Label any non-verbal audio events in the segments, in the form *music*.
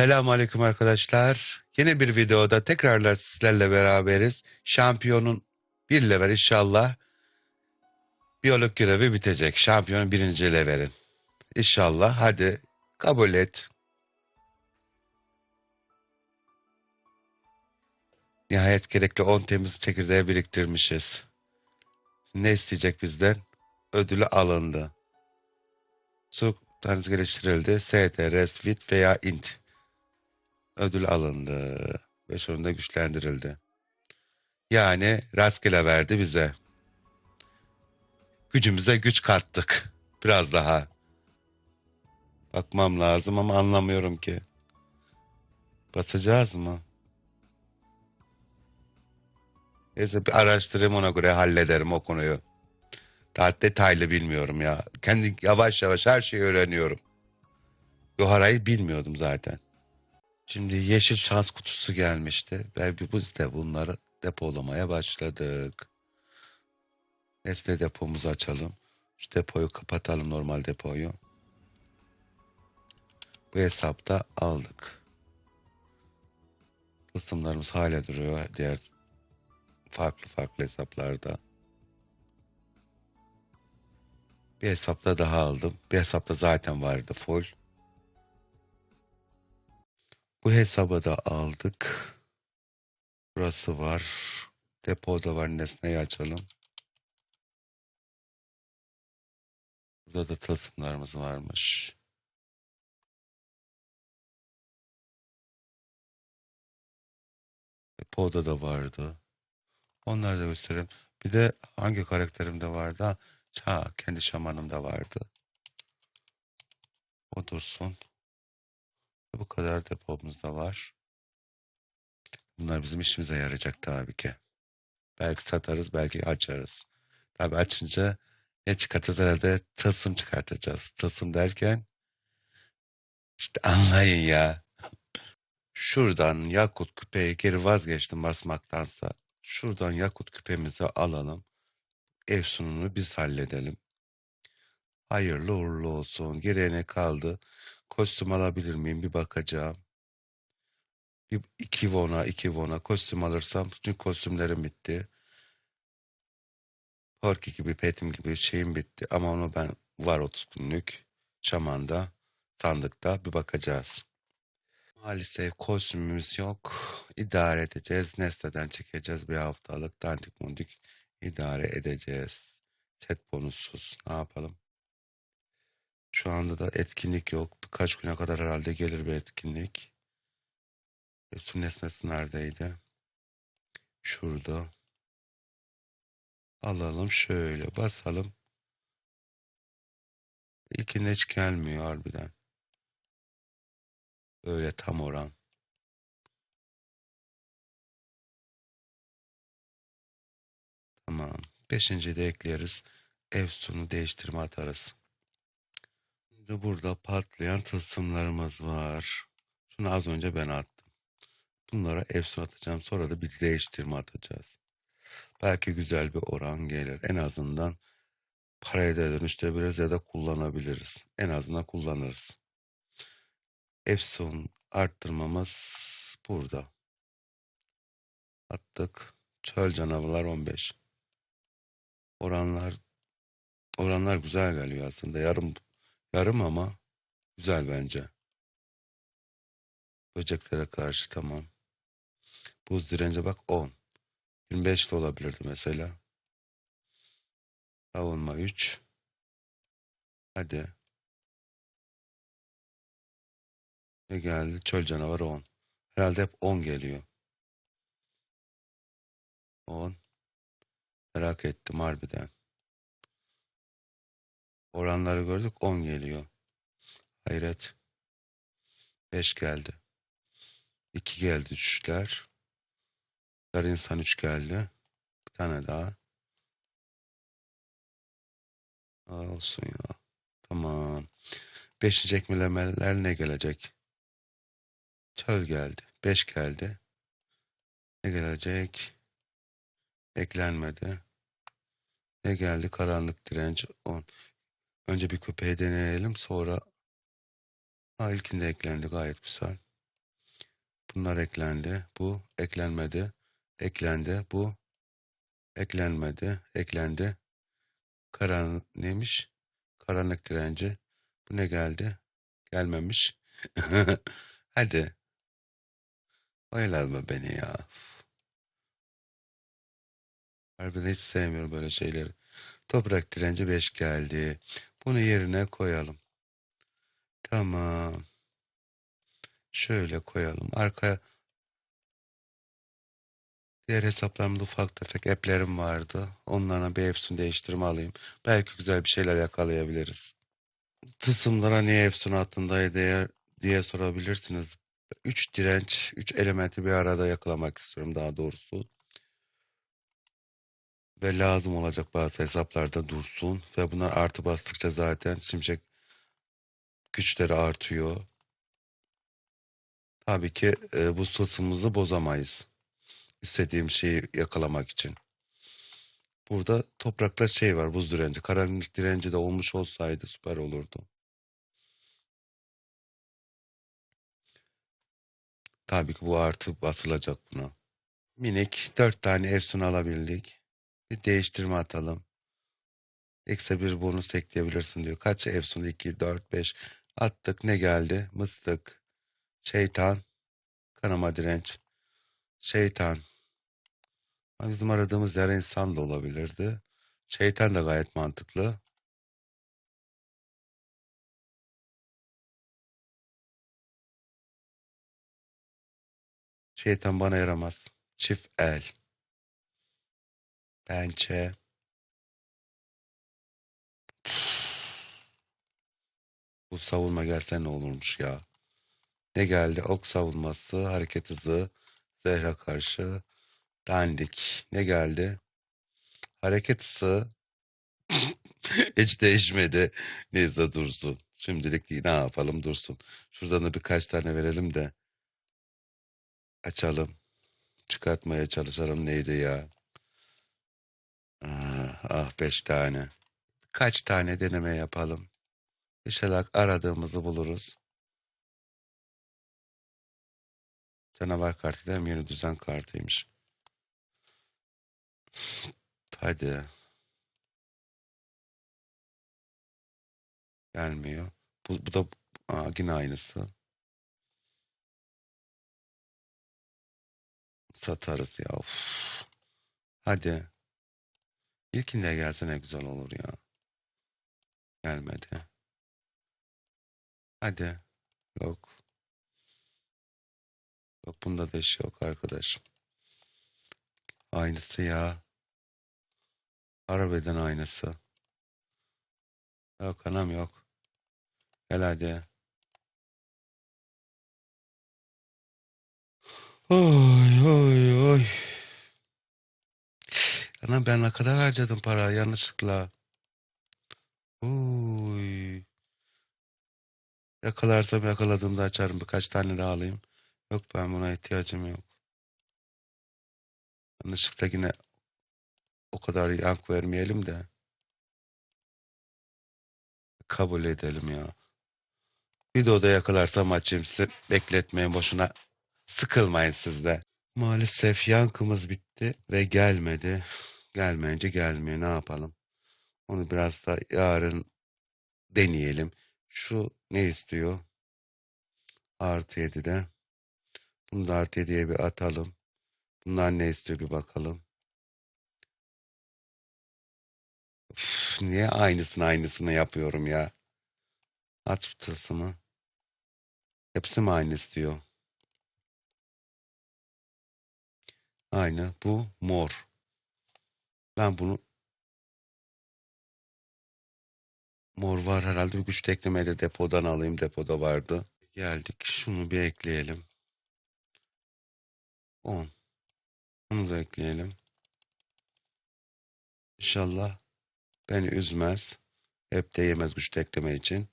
Selamun Aleyküm arkadaşlar. Yeni bir videoda tekrarlar sizlerle beraberiz. Şampiyonun bir level inşallah biyolog görevi bitecek. Şampiyonun birinci levelin. İnşallah hadi kabul et. Nihayet gerekli 10 temiz çekirdeği biriktirmişiz. Ne isteyecek bizden? Ödülü alındı. Su tanesi geliştirildi. STR, SWIT veya INT ödül alındı ve sonunda güçlendirildi. Yani rastgele verdi bize. Gücümüze güç kattık. Biraz daha. Bakmam lazım ama anlamıyorum ki. Basacağız mı? Neyse bir araştırayım ona göre hallederim o konuyu. Daha detaylı bilmiyorum ya. Kendi yavaş yavaş her şeyi öğreniyorum. Yohara'yı bilmiyordum zaten. Şimdi yeşil şans kutusu gelmişti. Ve biz de bunları depolamaya başladık. Nesne depomuzu açalım. Şu depoyu kapatalım normal depoyu. Bu hesapta aldık. Kısımlarımız hala duruyor diğer farklı farklı hesaplarda. Bir hesapta daha aldım. Bir hesapta zaten vardı full. Bu hesaba da aldık. Burası var. Depoda var. Nesneyi açalım. Burada da tılsımlarımız varmış. Depoda da vardı. Onları da göstereyim. Bir de hangi karakterimde vardı? Ha, kendi şamanımda vardı. O dursun. Bu kadar depomuz da var. Bunlar bizim işimize yarayacak tabii ki. Belki satarız, belki açarız. Tabii açınca ne çıkartacağız herhalde? Tılsım çıkartacağız. Tılsım derken işte anlayın ya. Şuradan yakut küpeyi geri vazgeçtim basmaktansa. Şuradan yakut küpemizi alalım. Ev sunumunu biz halledelim. Hayırlı uğurlu olsun. Geriye kaldı? Kostüm alabilir miyim? Bir bakacağım. Bir, iki vona, iki vona kostüm alırsam çünkü kostümlerim bitti. Porky gibi, Petim gibi şeyim bitti. Ama onu ben var 30 günlük şamanda, sandıkta bir bakacağız. Maalesef kostümümüz yok. İdare edeceğiz. Nesneden çekeceğiz bir haftalık. Dandik mundik idare edeceğiz. Set bonussuz. Ne yapalım? Şu anda da etkinlik yok. Birkaç güne kadar herhalde gelir bir etkinlik. Su nesnesi neredeydi? Şurada. Alalım şöyle basalım. İlkinde hiç gelmiyor harbiden. Böyle tam oran. Tamam. Beşinci de ekleriz. Ev sonu değiştirme atarız. Şimdi burada patlayan tılsımlarımız var. Şunu az önce ben attım. Bunlara efsun atacağım. Sonra da bir değiştirme atacağız. Belki güzel bir oran gelir. En azından paraya da dönüştürebiliriz ya da kullanabiliriz. En azından kullanırız. Efsun arttırmamız burada. Attık. Çöl canavarlar 15. Oranlar oranlar güzel geliyor aslında. Yarım yarım ama güzel bence. Böceklere karşı tamam. Buz direnci bak 10. 25 de olabilirdi mesela. Savunma 3. Hadi. Ne geldi? Çöl canavarı 10. Herhalde hep 10 geliyor. 10. Merak ettim harbiden. Oranları gördük 10 geliyor. Hayret. 5 geldi. 2 geldi düşüşler. Yarı insan 3 geldi. Bir tane daha. Aa, olsun ya. Tamam. Beşinci ekmelemeler ne gelecek? Çöl geldi. 5 geldi. Ne gelecek? Eklenmedi. Ne geldi? Karanlık direnç 10. Önce bir köpeği deneyelim sonra ha ilkinde eklendi gayet güzel. Bunlar eklendi. Bu eklenmedi. Eklendi. Bu eklenmedi. Eklendi. Karan neymiş? Karanlık direnci. Bu ne geldi? Gelmemiş. *laughs* Hadi. Oyalanma beni ya. Harbiden hiç sevmiyorum böyle şeyleri. Toprak direnci 5 geldi. Bunu yerine koyalım. Tamam. Şöyle koyalım. Arkaya diğer hesaplarımda ufak tefek app'lerim vardı. Onlarla bir Efsun değiştirme alayım. Belki güzel bir şeyler yakalayabiliriz. Tısımlara niye Efsun attın diye, diye sorabilirsiniz. 3 direnç, 3 elementi bir arada yakalamak istiyorum daha doğrusu. Ve lazım olacak bazı hesaplarda dursun. Ve bunlar artı bastıkça zaten şimşek güçleri artıyor. Tabii ki e, bu tılsımımızı bozamayız. İstediğim şeyi yakalamak için. Burada toprakta şey var buz direnci. Karanlık direnci de olmuş olsaydı süper olurdu. Tabii ki bu artı basılacak buna. Minik 4 tane Efsun alabildik. Bir değiştirme atalım. Eksi bir bonus ekleyebilirsin diyor. Kaç Efsun? 2, 4, 5. Attık. Ne geldi? Mıstık. Şeytan. Kanama direnç. Şeytan. Bizim aradığımız yer insan da olabilirdi. Şeytan da gayet mantıklı. Şeytan bana yaramaz. Çift el. Pençe. Bu savunma gelse ne olurmuş ya. Ne geldi? Ok savunması, hareket hızı, zehre karşı, dandik. Ne geldi? Hareket hızı *laughs* hiç değişmedi. Neyse dursun. Şimdilik ne yapalım dursun. Şuradan da birkaç tane verelim de açalım. Çıkartmaya çalışalım neydi ya? Ah, ah beş tane. Kaç tane deneme yapalım. İnşallah aradığımızı buluruz. Canavar kartı mi? Yeni düzen kartıymış. Hadi. Gelmiyor. Bu, bu da aa, yine aynısı. Satarız ya. Of. Hadi. İlkinde gelse ne güzel olur ya. Gelmedi. Hadi. Yok. Yok bunda da iş yok arkadaş. Aynısı ya. Harbiden aynısı. Yok anam yok. Gel hadi. Oy oy oy. Anam ben ne kadar harcadım para yanlışlıkla. Uy. Yakalarsam yakaladığımda açarım. Birkaç tane daha alayım. Yok ben buna ihtiyacım yok. Yanlışlıkla yine o kadar yank vermeyelim de. Kabul edelim ya. Videoda yakalarsam açayım size. Bekletmeyin boşuna. Sıkılmayın siz de. Maalesef yankımız bitti ve gelmedi. Gelmeyince gelmiyor. Ne yapalım? Onu biraz da yarın deneyelim. Şu ne istiyor? Artı 7'de. Bunu da artı 7'ye bir atalım. Bunlar ne istiyor bir bakalım. Üf, niye aynısını aynısını yapıyorum ya? Aç tılsımı. Hepsi mi aynı istiyor? Aynı. Bu mor. Ben bunu mor var herhalde bir güç teklemede depodan alayım. Depoda vardı. Geldik. Şunu bir ekleyelim. 10. Bunu da ekleyelim. İnşallah beni üzmez. Hep de yemez güçlü ekleme için.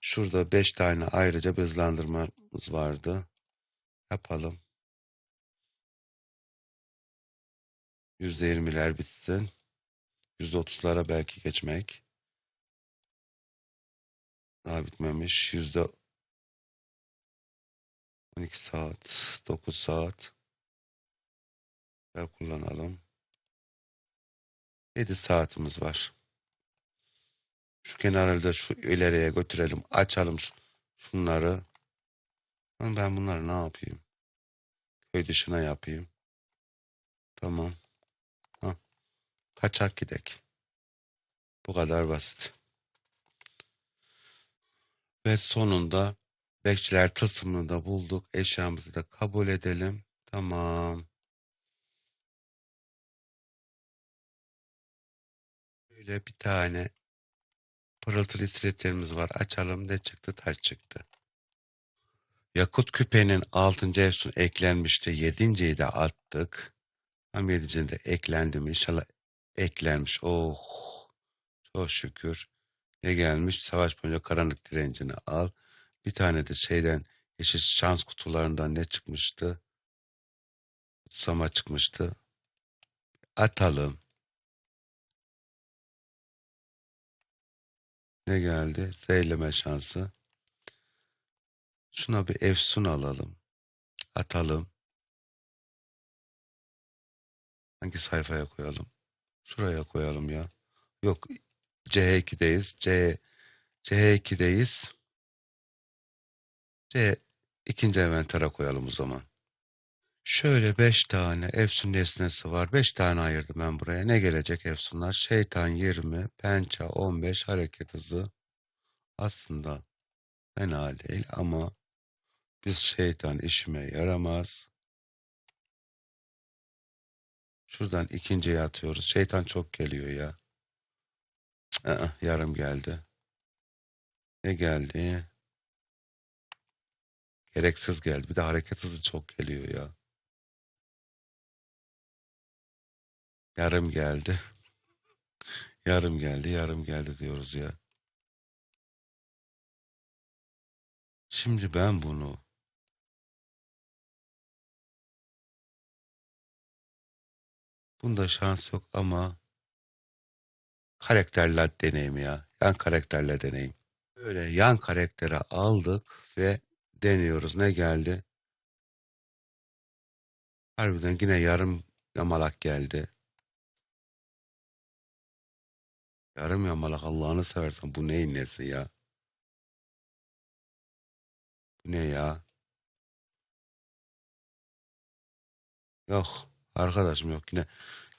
Şurada 5 tane ayrıca bir vardı. Yapalım. %20'ler bitsin. %30'lara belki geçmek. Daha bitmemiş. Yüzde 12 saat, 9 saat. Gel kullanalım. 7 saatimiz var. Şu kenarı da şu ileriye götürelim. Açalım şu- şunları. Ben bunları ne yapayım? Köy dışına yapayım. Tamam. Kaçak gidek. Bu kadar basit. Ve sonunda bekçiler tılsımını da bulduk. Eşyamızı da kabul edelim. Tamam. Böyle bir tane pırıltılı iskeletlerimiz var. Açalım. Ne çıktı? Taş çıktı. Yakut küpenin 6. efsun eklenmişti. 7.yi de attık. Tam 7. de eklendi mi? İnşallah eklenmiş. Oh. Çok şükür. Ne gelmiş? Savaş boyunca karanlık direncini al. Bir tane de şeyden yeşil şans kutularından ne çıkmıştı? Kutsama çıkmıştı. Atalım. Ne geldi? Zeyleme şansı. Şuna bir efsun alalım. Atalım. Hangi sayfaya koyalım? Şuraya koyalım ya. Yok. C2'deyiz. C C2'deyiz. C ikinci envantara koyalım o zaman. Şöyle 5 tane Efsun nesnesi var. 5 tane ayırdım ben buraya. Ne gelecek Efsunlar? Şeytan 20, pença 15, hareket hızı. Aslında fena değil ama biz şeytan işime yaramaz. Şuradan ikinciye atıyoruz. Şeytan çok geliyor ya. I-ı, yarım geldi. Ne geldi? Gereksiz geldi. Bir de hareket hızı çok geliyor ya. Yarım geldi. *laughs* Yarım geldi, yarım geldi diyoruz ya. Şimdi ben bunu Bunda şans yok ama karakterler deneyim ya. Yan karakterle deneyim. Böyle yan karaktere aldık ve deniyoruz. Ne geldi? Harbiden yine yarım yamalak geldi. Yarım yamalak Allah'ını seversen bu neyin nesi ya? Bu ne ya? Yok arkadaşım yok yine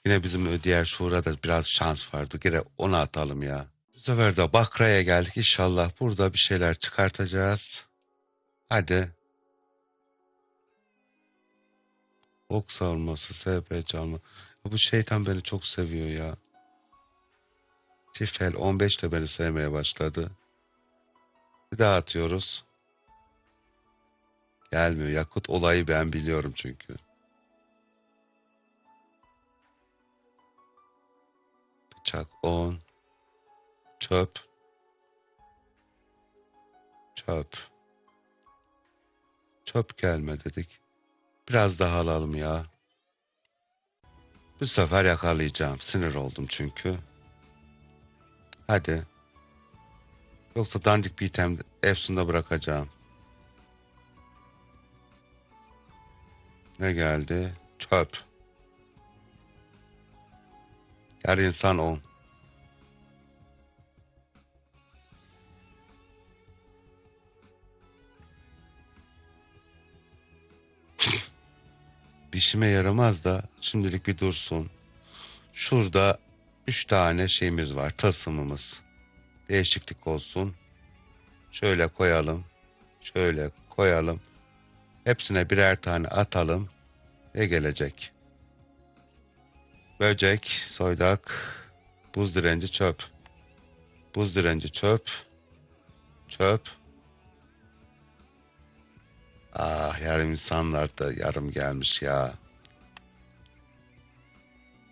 yine bizim diğer şura biraz şans vardı. Yine onu atalım ya. Bu sefer de Bakra'ya geldik. İnşallah burada bir şeyler çıkartacağız. Hadi. Ok savurması, SP çalma. Bu şeytan beni çok seviyor ya. Çiftel 15 de beni sevmeye başladı. Bir daha atıyoruz. Gelmiyor. Yakut olayı ben biliyorum çünkü. Bıçak 10. Çöp. Çöp. Çöp gelme dedik. Biraz daha alalım ya. Bu sefer yakalayacağım. Sinir oldum çünkü. Hadi. Yoksa dandik bir item Efsun'da bırakacağım. Ne geldi? Çöp. Her insan on. işime yaramaz da şimdilik bir dursun. Şurada üç tane şeyimiz var. Tasımımız. Değişiklik olsun. Şöyle koyalım. Şöyle koyalım. Hepsine birer tane atalım. Ne gelecek? Böcek, soydak, buz direnci çöp. Buz direnci çöp. Çöp. yarım insanlar da yarım gelmiş ya.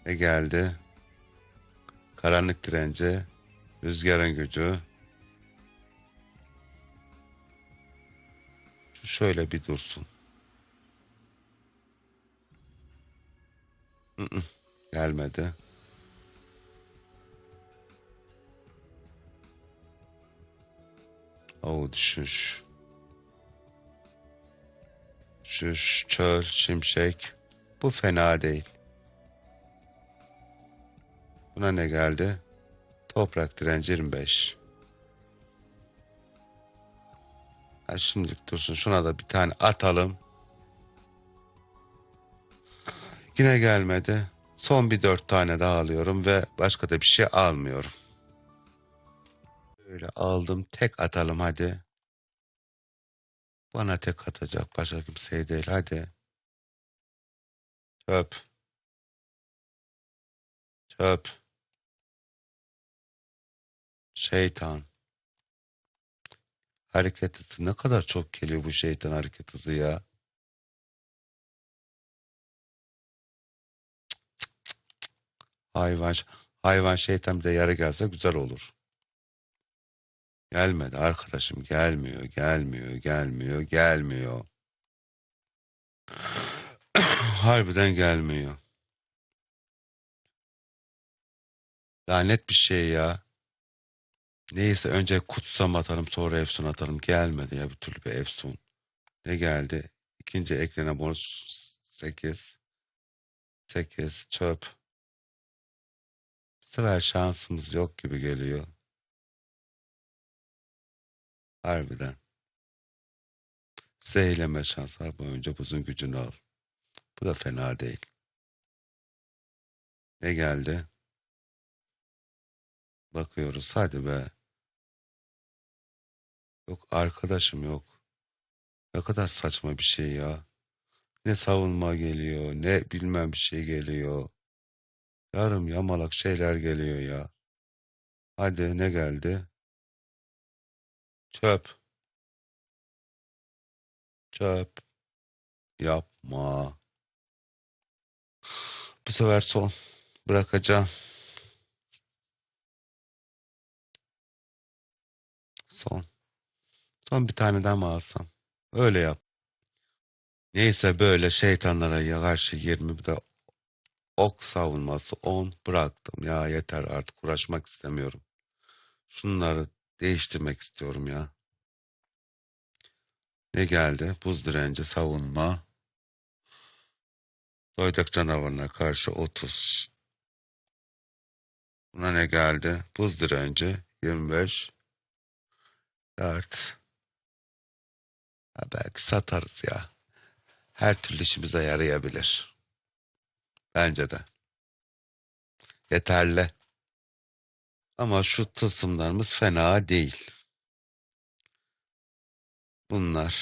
Ne geldi? Karanlık direnci, rüzgarın gücü. Şu şöyle bir dursun. Hı, Gelmedi. O düşüş. Şuş, çöl, şimşek. Bu fena değil. Buna ne geldi? Toprak direnci 25. Ha şimdilik dursun. Şuna da bir tane atalım. Yine gelmedi. Son bir dört tane daha alıyorum ve başka da bir şey almıyorum. Böyle aldım. Tek atalım hadi. Bana tek atacak. Başka kimseye değil. Hadi. Çöp. Çöp. Şeytan. Hareket hızı ne kadar çok geliyor bu şeytan hareket hızı ya. Hayvan, hayvan şeytan bir de yarı gelse güzel olur. Gelmedi arkadaşım gelmiyor, gelmiyor, gelmiyor, gelmiyor. *clears throat* Harbiden gelmiyor. Lanet bir şey ya. Neyse önce kutsam atalım sonra efsun atalım. Gelmedi ya bir türlü bir efsun. Ne geldi? İkinci eklenen bonus 8. 8 çöp. Sefer şansımız yok gibi geliyor. Harbiden. Zehirleme şanslar boyunca buzun gücünü al. Bu da fena değil. Ne geldi? Bakıyoruz hadi be. Yok arkadaşım yok. Ne kadar saçma bir şey ya. Ne savunma geliyor, ne bilmem bir şey geliyor. Yarım yamalak şeyler geliyor ya. Hadi ne geldi? Çöp. Çöp. Yapma. Bu sefer son. Bırakacağım. Son. Son bir tane daha mı alsam? Öyle yap. Neyse böyle şeytanlara karşı 20 bir de ok savunması 10 bıraktım. Ya yeter artık uğraşmak istemiyorum. Şunları değiştirmek istiyorum ya. Ne geldi? Buz direnci savunma. Doydak canavarına karşı 30. Buna ne geldi? Buz direnci 25. 4. Ha, belki satarız ya. Her türlü işimize yarayabilir. Bence de. Yeterli. Ama şu tılsımlarımız fena değil. Bunlar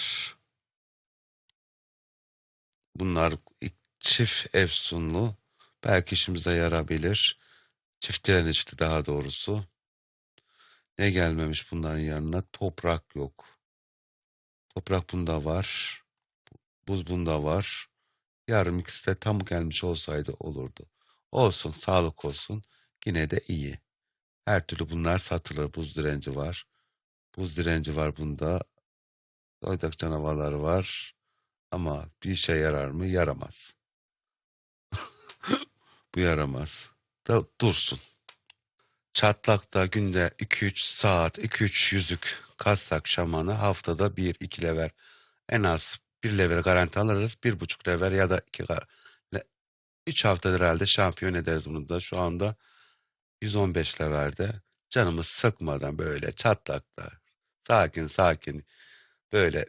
bunlar çift efsunlu. Belki işimize yarabilir. Çift direnişli daha doğrusu. Ne gelmemiş bunların yanına? Toprak yok. Toprak bunda var. Buz bunda var. Yarım ikisi de tam gelmiş olsaydı olurdu. Olsun, sağlık olsun. Yine de iyi. Her türlü bunlar satılır. Buz direnci var. Buz direnci var bunda. Doydak canavarları var. Ama bir işe yarar mı? Yaramaz. *laughs* Bu yaramaz. Da dursun. Çatlakta günde 2-3 saat, 2-3 yüzük kassak şamanı haftada 1-2 level en az 1 level garanti alırız. 1,5 level ya da 2 3 haftada herhalde şampiyon ederiz bunu da. Şu anda 115 levelde canımız sıkmadan böyle çatlakta sakin sakin böyle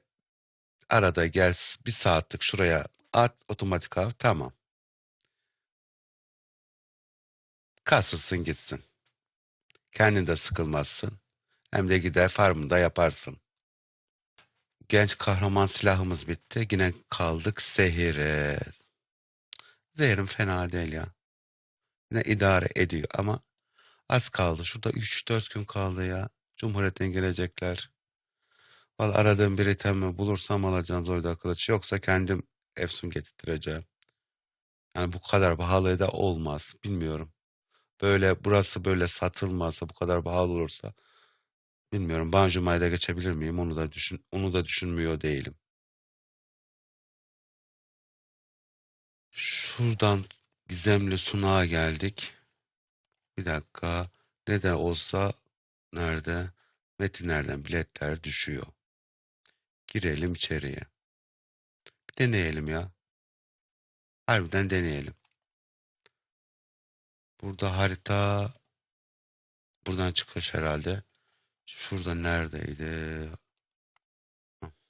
arada gel bir saatlik şuraya at otomatik av tamam. Kasılsın gitsin. Kendin de sıkılmazsın. Hem de gider farmında yaparsın. Genç kahraman silahımız bitti. Yine kaldık zehire. Zehirim fena değil ya. Yine idare ediyor ama az kaldı. Şurada 3-4 gün kaldı ya. Cumhuriyetten gelecekler. Vallahi aradığım bir itemi bulursam alacağım Zoyda kılıç. Yoksa kendim Efsun getirttireceğim. Yani bu kadar pahalı da olmaz. Bilmiyorum. Böyle burası böyle satılmazsa bu kadar pahalı olursa bilmiyorum. Banjuma'ya da geçebilir miyim? Onu da düşün onu da düşünmüyor değilim. Şuradan gizemli sunağa geldik. Bir dakika. Ne de olsa nerede? Metinlerden biletler düşüyor. Girelim içeriye. Deneyelim ya. Harbiden deneyelim. Burada harita buradan çıkış herhalde. Şurada neredeydi?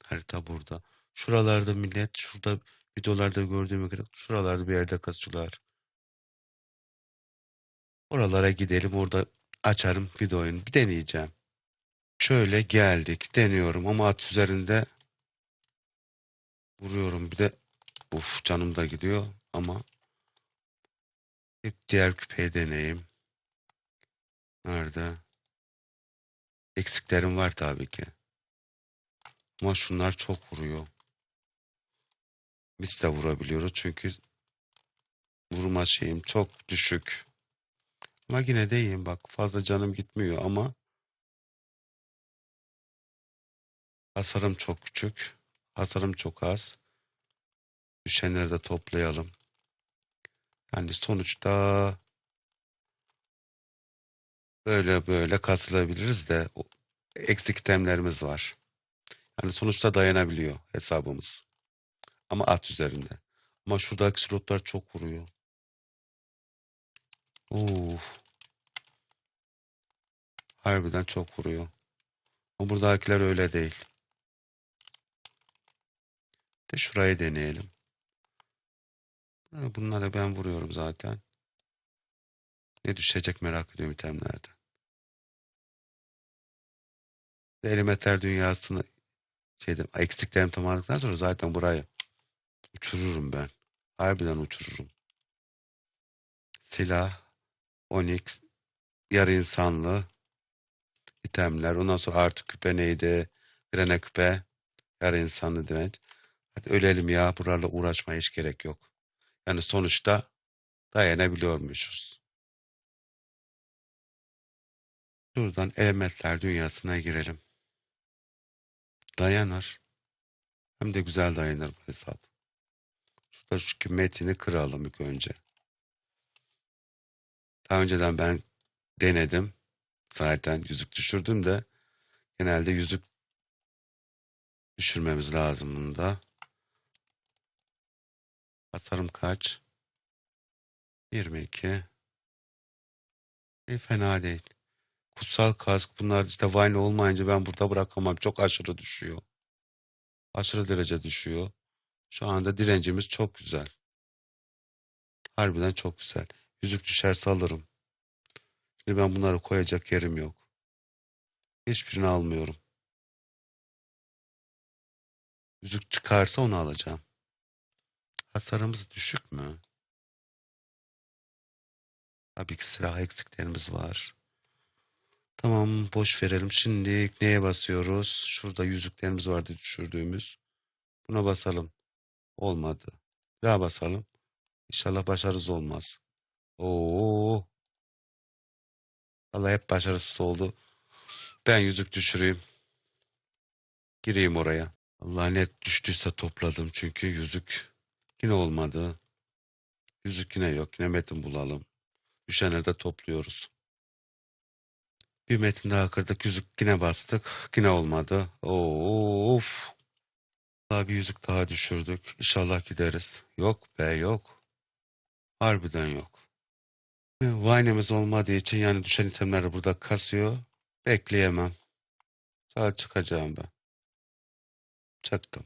Harita burada. Şuralarda millet, şurada videolarda gördüğüm gibi şuralarda bir yerde kasıyorlar. Oralara gidelim. Orada açarım videoyu. Bir deneyeceğim. Şöyle geldik. Deniyorum ama at üzerinde vuruyorum. Bir de uf canım da gidiyor ama hep diğer küpeyi deneyeyim. Nerede? Eksiklerim var tabii ki. Ama şunlar çok vuruyor. Biz de vurabiliyoruz çünkü vurma şeyim çok düşük. Ama yine de bak fazla canım gitmiyor ama hasarım çok küçük. Hasarım çok az. Düşenleri de toplayalım. Yani sonuçta böyle böyle kasılabiliriz de eksik itemlerimiz var. Yani sonuçta dayanabiliyor hesabımız. Ama at üzerinde. Ama şuradaki slotlar çok vuruyor. Uf. Harbiden çok vuruyor. Ama buradakiler öyle değil. De şurayı deneyelim. Bunlara ben vuruyorum zaten. Ne düşecek merak ediyorum itemlerden. Elementler dünyasını şeyden eksiklerimi tamamladıktan sonra zaten burayı uçururum ben. Harbiden uçururum. Silah, Onyx, yarı insanlı itemler. Ondan sonra artık küpe neydi? Grene küpe, yarı insanlı demek. Hadi ölelim ya. Buralarla uğraşmaya hiç gerek yok. Yani sonuçta dayanabiliyormuşuz. Şuradan elementler dünyasına girelim. Dayanır. Hem de güzel dayanır bu hesap. Şurada şu metini kıralım ilk önce. Daha önceden ben denedim. Zaten yüzük düşürdüm de genelde yüzük düşürmemiz lazım bunda. Hasarım kaç? 22. İyi fena değil. Kutsal kask bunlar işte Vine olmayınca ben burada bırakamam. Çok aşırı düşüyor. Aşırı derece düşüyor. Şu anda direncimiz çok güzel. Harbiden çok güzel. Yüzük düşerse alırım. Şimdi ben bunları koyacak yerim yok. Hiçbirini almıyorum. Yüzük çıkarsa onu alacağım. Hasarımız düşük mü? Tabii ki silah eksiklerimiz var. Tamam boş verelim. Şimdi neye basıyoruz? Şurada yüzüklerimiz vardı düşürdüğümüz. Buna basalım. Olmadı. Daha basalım. İnşallah başarısız olmaz. Oo. Vallahi hep başarısız oldu. Ben yüzük düşüreyim. Gireyim oraya. Allah net düştüyse topladım çünkü yüzük yine olmadı. Yüzük yine yok. Yine metin bulalım. Düşenleri de topluyoruz. Bir metin daha kırdık. Yüzük yine bastık. Yine olmadı. Of. Daha bir yüzük daha düşürdük. İnşallah gideriz. Yok be yok. Harbiden yok. Vine'imiz olmadığı için yani düşen itemleri burada kasıyor. Bekleyemem. Sağa çıkacağım ben. Çıktım.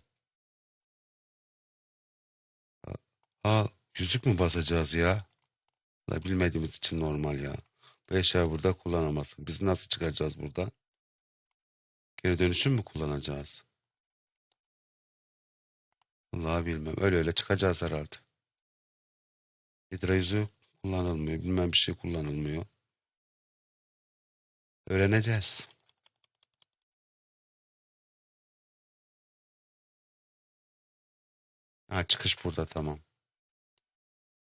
Aa, yüzük mü basacağız ya? Bilmediğimiz için normal ya. Bu eşya burada kullanamazsın. Biz nasıl çıkacağız burada? Geri dönüşüm mü kullanacağız? Vallahi bilmem. Öyle öyle çıkacağız herhalde. Hidra kullanılmıyor. Bilmem bir şey kullanılmıyor. Öğreneceğiz. Ha çıkış burada tamam.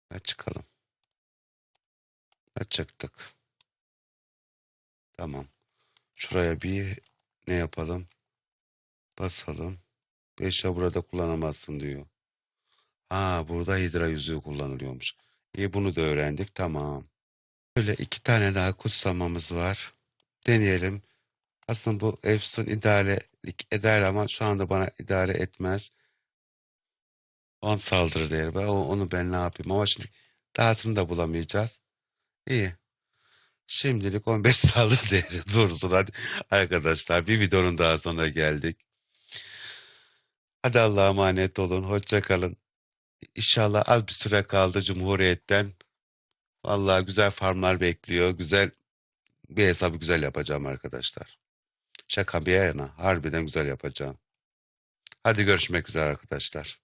Ha çıkalım. Ha çıktık. Tamam. Şuraya bir ne yapalım? Basalım. 5 burada kullanamazsın diyor. Ha burada hidra yüzüğü kullanılıyormuş. İyi bunu da öğrendik. Tamam. Böyle iki tane daha kutsamamız var. Deneyelim. Aslında bu Efsun idarelik eder ama şu anda bana idare etmez. 10 saldırı değeri. O- Onu ben ne yapayım? Ama şimdi dahasını da bulamayacağız. İyi. Şimdilik 15 *laughs* saldırı değeri dursun. Hadi arkadaşlar bir videonun daha sonuna geldik. Hadi Allah'a emanet olun. Hoşça kalın. İnşallah az bir süre kaldı Cumhuriyet'ten. Vallahi güzel farmlar bekliyor. Güzel bir hesabı güzel yapacağım arkadaşlar. Şaka bir yana harbiden güzel yapacağım. Hadi görüşmek üzere arkadaşlar.